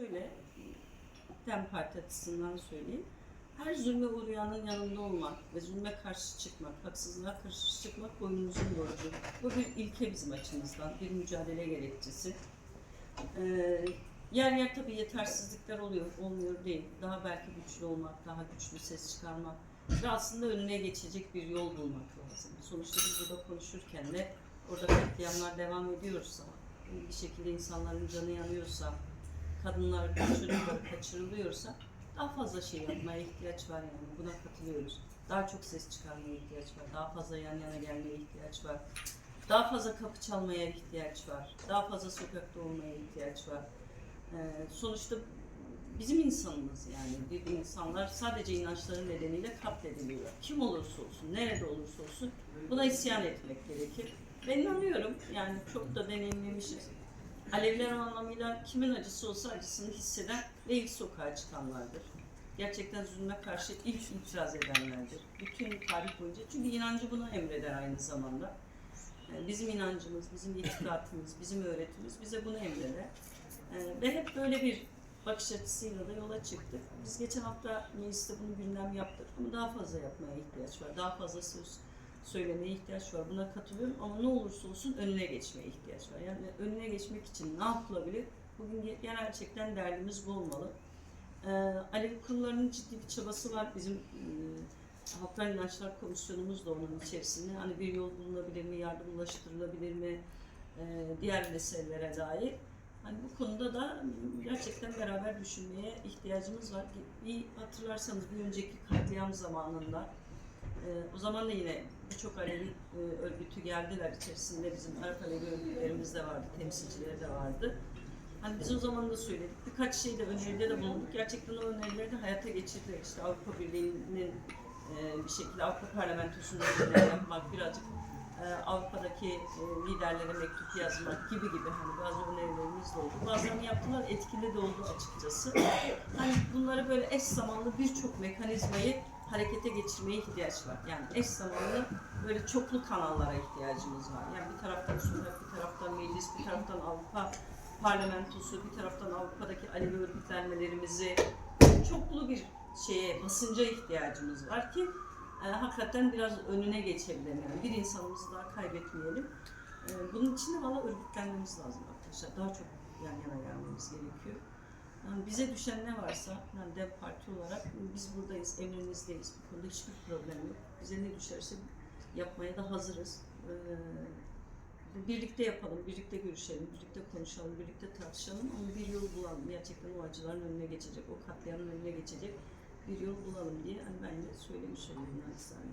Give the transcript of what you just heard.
Şöyle, DEM Parti açısından söyleyeyim. Her zulme uğrayanın yanında olmak ve zulme karşı çıkmak, haksızlığa karşı çıkmak boynumuzun borcu. Bu bir ilke bizim açımızdan, bir mücadele gerekçesi. Ee, yer yer tabii yetersizlikler oluyor, olmuyor değil. Daha belki güçlü olmak, daha güçlü ses çıkarmak ve aslında önüne geçecek bir yol bulmak lazım. Sonuçta biz burada konuşurken de orada katliamlar devam ediyorsa, bir şekilde insanların canı yanıyorsa, kadınlar, çocuklar kaçırılıyorsa daha fazla şey yapmaya ihtiyaç var yani. Buna katılıyoruz. Daha çok ses çıkarmaya ihtiyaç var. Daha fazla yan yana gelmeye ihtiyaç var. Daha fazla kapı çalmaya ihtiyaç var. Daha fazla sokakta olmaya ihtiyaç var. Ee, sonuçta bizim insanımız yani. Bir insanlar sadece inançları nedeniyle katlediliyor. Kim olursa olsun, nerede olursa olsun buna isyan etmek gerekir. Ben inanıyorum yani çok da deneyimlemişiz. Alevler anlamıyla kimin acısı olsa acısını hisseden ve ilk sokağa çıkanlardır. Gerçekten zulme karşı ilk itiraz edenlerdir. Bütün tarih boyunca. Çünkü inancı bunu emreder aynı zamanda. Bizim inancımız, bizim itikadımız, bizim öğretimiz bize bunu emreder. Ee, ve hep böyle bir bakış açısıyla da yola çıktık. Biz geçen hafta mecliste bunu gündem yaptık ama daha fazla yapmaya ihtiyaç var. Daha fazla söz söylemeye ihtiyaç var. Buna katılıyorum ama ne olursa olsun önüne geçmeye ihtiyaç var. Yani önüne geçmek için ne yapılabilir? Bugün ge- gerçekten derdimiz bu olmalı. Ee, Alevi kurumlarının ciddi bir çabası var. Bizim e, Halklar İnançlar Komisyonumuz da onun içerisinde. Hani bir yol bulunabilir mi, yardım ulaştırılabilir mi, e, diğer meselelere dair. Hani bu konuda da gerçekten beraber düşünmeye ihtiyacımız var. Bir hatırlarsanız bir önceki katliam zamanında ee, o zaman da yine birçok Alevi e, örgütü geldiler. İçerisinde bizim Arap Alevi örgütlerimiz de vardı, temsilcileri de vardı. Hani biz o zaman da söyledik. Birkaç şeyde öneride de bulunduk. Gerçekten o önerileri de hayata geçirdiler. İşte Avrupa Birliği'nin e, bir şekilde Avrupa Parlamentosu'nda yapmak, birazcık e, Avrupa'daki e, liderlere mektup yazmak gibi gibi hani bazı önerilerimiz de oldu. Bazılarını yaptılar, etkili de oldu açıkçası. Hani bunları böyle eş zamanlı birçok mekanizmayı harekete geçirmeye ihtiyaç var. Yani eş zamanlı böyle çoklu kanallara ihtiyacımız var. Yani bir taraftan sokak, bir taraftan meclis, bir taraftan Avrupa parlamentosu, bir taraftan Avrupa'daki Alevi örgütlenmelerimizi çoklu bir şeye, basınca ihtiyacımız var ki e, hakikaten biraz önüne geçebilelim. Yani bir insanımızı daha kaybetmeyelim. E, bunun için de valla örgütlenmemiz lazım arkadaşlar. Daha çok yan yana gelmemiz gerekiyor. Yani bize düşen ne varsa, yani Dem Parti olarak biz buradayız, emrinizdeyiz. Bu konuda hiçbir problem yok. Bize ne düşerse yapmaya da hazırız. Ee, birlikte yapalım, birlikte görüşelim, birlikte konuşalım, birlikte tartışalım ama bir yol bulalım. Gerçekten o acıların önüne geçecek, o katliamın önüne geçecek bir yol bulalım diye hani ben de söylemiş olayım naçizane.